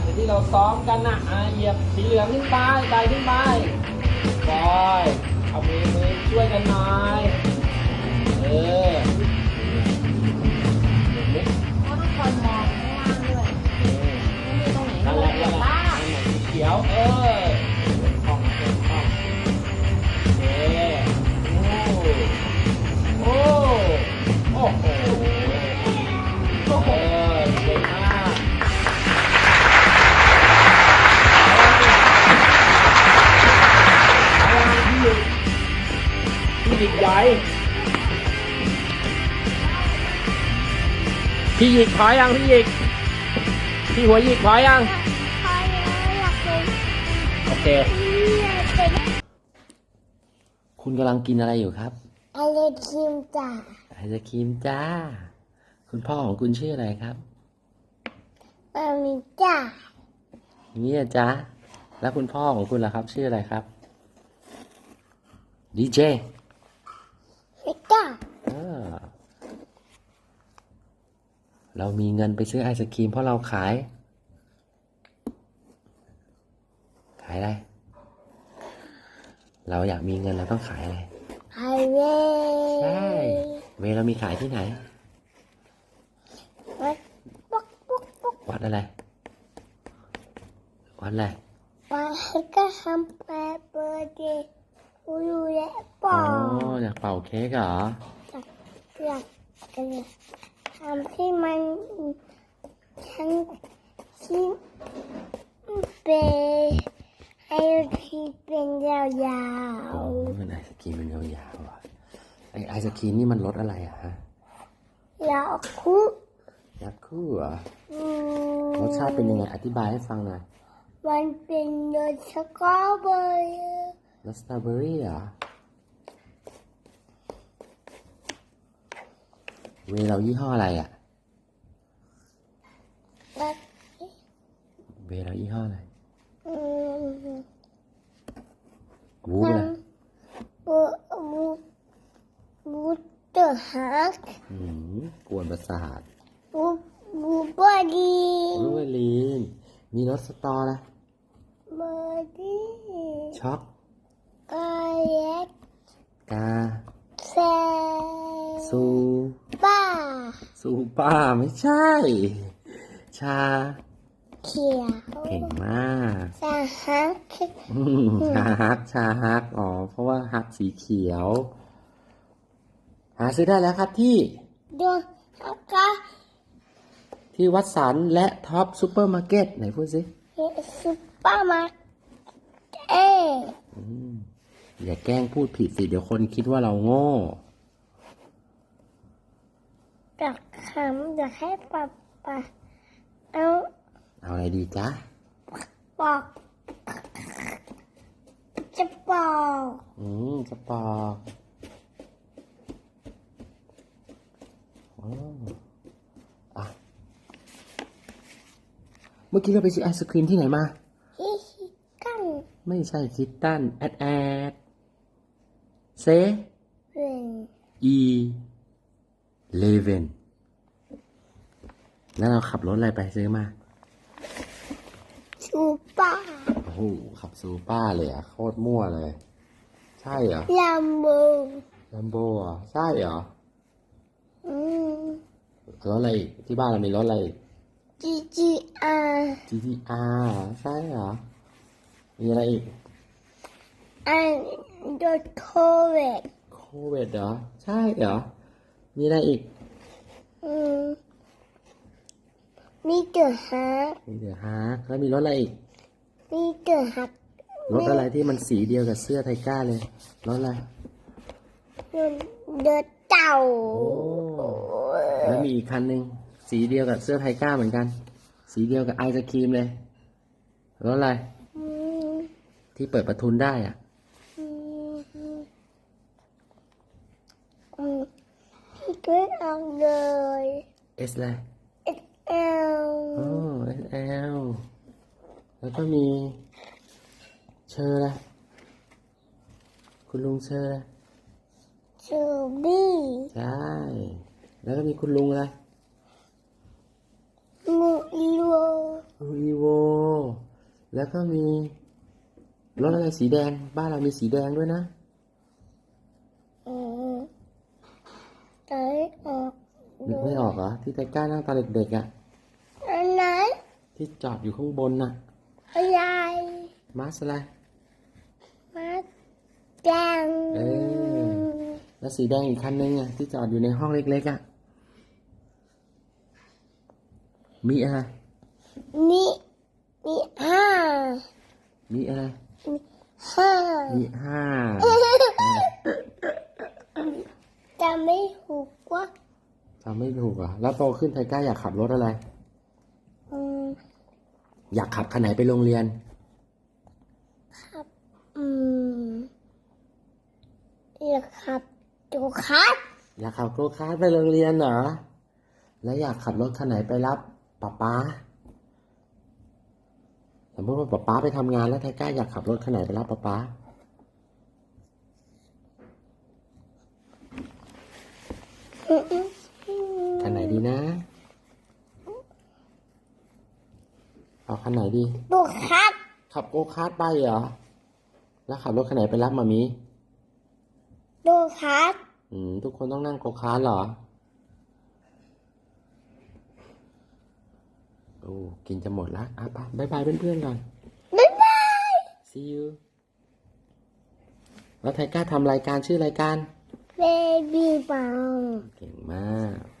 เดี๋ยวที่เราซ้อมกันนะอะเหยียบสีเหลืองขึ้นไปไกขึ้นไปบอยเอามือมือช่วยกันหน่อย เออ พี่หยิกใหญ่ พี่หยิกถอยยังพี่หยิก พี่หัวหยิกถอยยัง พอแล้วอยากเป็นโอเค อยากเป็นคุณกำลังกินอะไรอยู่ครับอะไรคิมจ้ะไอศครีมจ้า คุณพ่อของคุณชื่ออะไรครับมามีจ้ะเนี่ยจ้าแล้วคุณพ่อของคุณล่ะครับ ชื่ออะไรครับดีเจ ไม่จ้ะ เรามีเงินไปซื้อไอศครีมเพราะเราขาย ขายอะไร เราอยากมีเงินเราต้องขายอะไรไฮเวใช่ย์เวลามีขายที่ไหน วัดปุ๊กปุ๊กปุ๊กวัดอะไร วัดอะไรมาให้ก็ทำแปรเบอร์เดย์กูรู้แล้วเปอ๋ล่าออยากเป่าเค้กเหรออยากจะทำ ให้มันทั้งที่เป็นให้ที่เป็นยาอ๋อวมันไอศครีมเป็นยาวๆเหรอไอไอศครีมนี่มันรสอะไรอะฮะๆยาวคุกยักษ์คู่เหรออืรสชาติเป็นยังไงอธิบายให้ฟังหน่อยมันเป็นรสสตรอเบอร์รี่รสสตรอเบอรี่เหรอ เวลเรายี่ห้ออะไรอะและเวลเรายี่ห้ออะไรอืมวูฟเลยบูบูบูเตอร์ฮักอืมกวนประสาทบูบูบอดี้รูเวลีน มีรสสตอนะบอดี้ช็อกกาเล็กกาแซซู ป้า ซูป้าไม่ใช่ ชา เขียวเก่งมากสาฮักอืมชาฮัก ชาฮัก อ๋อ เพราะว่าฮักสีเขียว หาซื้อได้แล้วครับที่ ดวงฮักกาที่วัดสันและท็อปซูเปอร์มาร์เก็ตไหนพูดสิ ซุปเปอร์มาร์เก็ต อย่าแกล้งพูดผิดสิ เดี๋ยวคนคิดว่าเราโง่ อยากขำอยากให้ป๊าป๊าเอาเอาอะไรดีจ๊ะบอกจะบอกอืมจะปอกอ๋ออะเมื่อกี้เราไปซื้อไอศครีมที่ไหนมาฮิฮิกันไม่ใช่คิตตันแอดแอดเซเรื่องอี เลเวนแล้วเราขับรถอะไรไปซื้อมา ซูเปอร์โอ้โหขับซูป้าเลยอะโคตรมั่วเลย ใช่เหรอลัมโบลัมโบอะใช่เหรออืมรถอะไรอีกที่บ้านเรามีรถอะไรอีก จีจีอาร์ GTR ใช่เหรอ มีอะไรอีกอันดอทโคเวตโคเวดเหรอ ใช่เหรอ มีอะไรอีก อืมมีเดอะฮักมีเดี๋ยวฮาร์แล้วมีรถอะไรอีก มีเดอะฮักรถอะไรที่มันสีเดียวกับเสื้อไทก้าเลย รถอะไร เดอะเต่าโอ้แล้วมีอีกคันหนึ่งสีเดียวกับเสื้อไทก้าเหมือนกัน สีเดียวกับไอศครีมเลย รถอะไรอืมที่เปิดประทุนได้อะ อืมอืมพี่ก็เอาเลย S อะไรเอลอ๋อ SL แล้วก็มีเชอร์ละคุณลุงเชอร์ละจูบี้ใช่ แล้วก็มีคุณลุงอะไรมูอีโวลุงอีโว แล้วก็มีรถอะไรสีแดง บ้านเรามีสีแดงด้วยนะ อืม ใจออกนึกไม่ออกเหรอที่ไทก้านั่งตอนเด็กๆอะ่ะอันไหนที่จอดอยู่ข้างบนน่ะอะไรมาสอะไรมาแดงเออแล้วสีแดงอีกคันนึงอะที่จอดอยู่ในห้องเล็กๆอะ่ะมีอะไรนี่นี่ห้ามีอะไรห้ามีห้า จะไม่ถูกว่าทำไม่ถูกเหรอะแล้วโตขึ้นไทก้าอยากขับรถอะไร อืมอยากขับคันไหนไปโรงเรียนครับ อืมอยากขับตัวคัดอยากขับโกคาร์ทไปโรงเรียนเหรอ แล้วอยากขับรถคันไหนไปรับป๊าป๊าสมมติว่าป๊าป๊าไปทำงานแล้วไทก้าอยากขับรถคันไหนไปรับป๊าป๊า อืมอืม คันไหนดีนะเอาคันไหนดีตัวคัดขับโกคาร์ไปเหรอ แล้วขับรถคันไหนไปรับมามีตัวคัดอืม ทุกคนต้องนั่งโกคาร์เหรอ โอ้ กินจะหมดละอะไปบายบายเพื่อนๆก่อน บ๊ายบาย see you แล้วไทก้าทำรายการชื่อรายการ เบบี้บังเก่งมาก